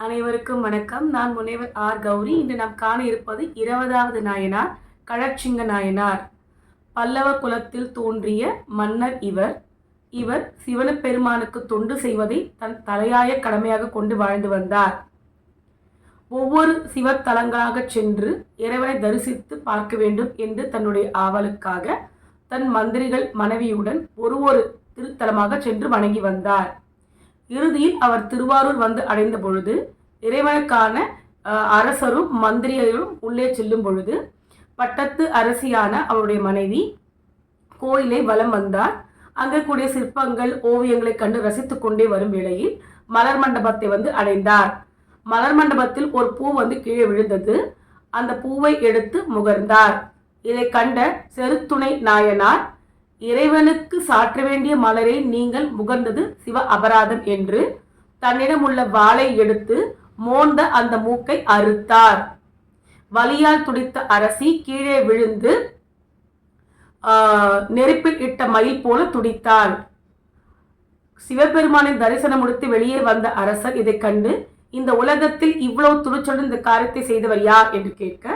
அனைவருக்கும் வணக்கம். நான் முனைவர் ஆர். கௌரி. இன்று நாம் காண இருப்பது இருபதாவது நாயனார் கழற்சிங்க நாயனார். பல்லவ குலத்தில் தோன்றிய மன்னர் இவர். இவர் சிவனப்பெருமானுக்கு தொண்டு செய்வதை தன் தலையாய கடமையாக கொண்டு வாழ்ந்து வந்தார். ஒவ்வொரு சிவத்தலங்களாக சென்று இறைவனை தரிசித்து பார்க்க வேண்டும் என்று தன்னுடைய ஆவலுக்காக தன் மந்திரிகள் மனைவியுடன் ஒரு ஒரு திருத்தலமாக சென்று வணங்கி வந்தார். இறுதியில் அவர் திருவாரூர் வந்து அடைந்த பொழுது இறைவனுக்கான அரசரும் மந்திரியரும் உள்ளே செல்லும் பொழுது பட்டத்து அரசியான அவருடைய மனைவி கோயிலை வலம் வந்தார். அங்கே கூடிய சிற்பங்கள் ஓவியங்களை கண்டு ரசித்துக் கொண்டே வரும் வேளையில் மலர் மண்டபத்தை வந்து அடைந்தார். மலர் மண்டபத்தில் ஒரு பூ வந்து கீழே விழுந்தது. அந்த பூவை எடுத்து முகர்ந்தார். இதை கண்ட செருத்துணை நாயனார் இறைவனுக்கு சாற்ற வேண்டிய மலரை நீங்கள் முகர்ந்தது சிவ அபராதம் என்று தன்னிடம் உள்ள வாளை எடுத்து மோந்த அந்த மூக்கை அறுத்தார். வலியால் துடித்த அரசி கீழே விழுந்து ஆஹ், நெருப்பில் இட்ட மயில் போல துடித்தாள். சிவபெருமானின் தரிசனம் முடித்து வெளியே வந்த அரசர் இதை கண்டு இந்த உலகத்தில் இவ்வளவு துணிச்சலுடன் இந்த காரியத்தை செய்தவர் யார் என்று கேட்க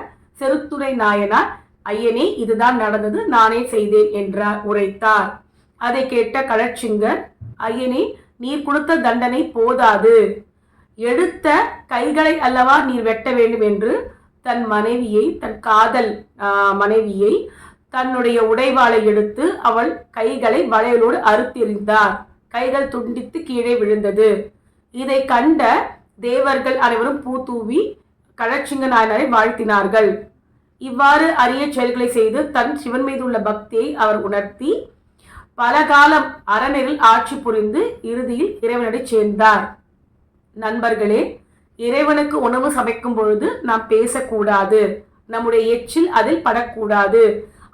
செருத்துறை நாயனார் ஐயனே இதுதான் நடந்தது நானே செய்தேன் என்றார் உரைத்தார். அதை கேட்ட கலட்சிங்கர் ஐயனே நீர் கொடுத்த தண்டனை போதாது. எடுத்த கைகளை அல்லவா நீர் வெட்ட வேண்டும் என்று தன் மனைவியை தன் காதல் மனைவியை தன்னுடைய உடைவாளை எடுத்து அவள் கைகளை வளையலோடு அறுத்தெறிந்தார். கைகள் துண்டித்து கீழே விழுந்தது. இதை கண்ட தேவர்கள் அனைவரும் பூத்தூவி கலட்சிங்க நாயனரை வாழ்த்தினார்கள். இவ்வாறு அரிய செயல்களை செய்து தன் சிவன் மீது உள்ள பக்தியை அவர் உணர்த்தி பல காலம் அறநெறில் ஆட்சி புரிந்து இறுதியில் இறைவனடி சேர்ந்தார். நண்பர்களே இறைவனுக்கு உணவு சமைக்கும் பொழுது நாம் பேசக்கூடாது. நம்முடைய எச்சில் அதில் படக்கூடாது.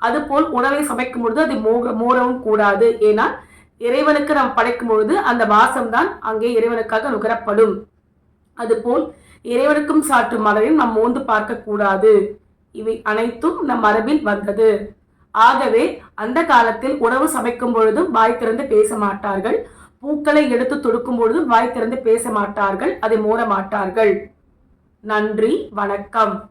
அதுபோல் உணவை சமைக்கும் பொழுது அது மோக மூடவும் கூடாது. ஏன்னா இறைவனுக்கு நாம் படைக்கும் பொழுது அந்த வாசம்தான் அங்கே இறைவனுக்காக நுகரப்படும். அதுபோல் இறைவனுக்கும் சாற்றும் மலரையும் நாம் மோந்து பார்க்கக்கூடாது. இவை அனைத்தும் நம் மரபில் வந்தது. ஆகவே அந்த காலத்தில் உணவு சமைக்கும் பொழுதும் வாய் திறந்து பேச மாட்டார்கள். பூக்களை எடுத்து தொடுக்கும் பொழுதும் வாய் திறந்து பேச மாட்டார்கள். அதை மூட மாட்டார்கள். நன்றி வணக்கம்.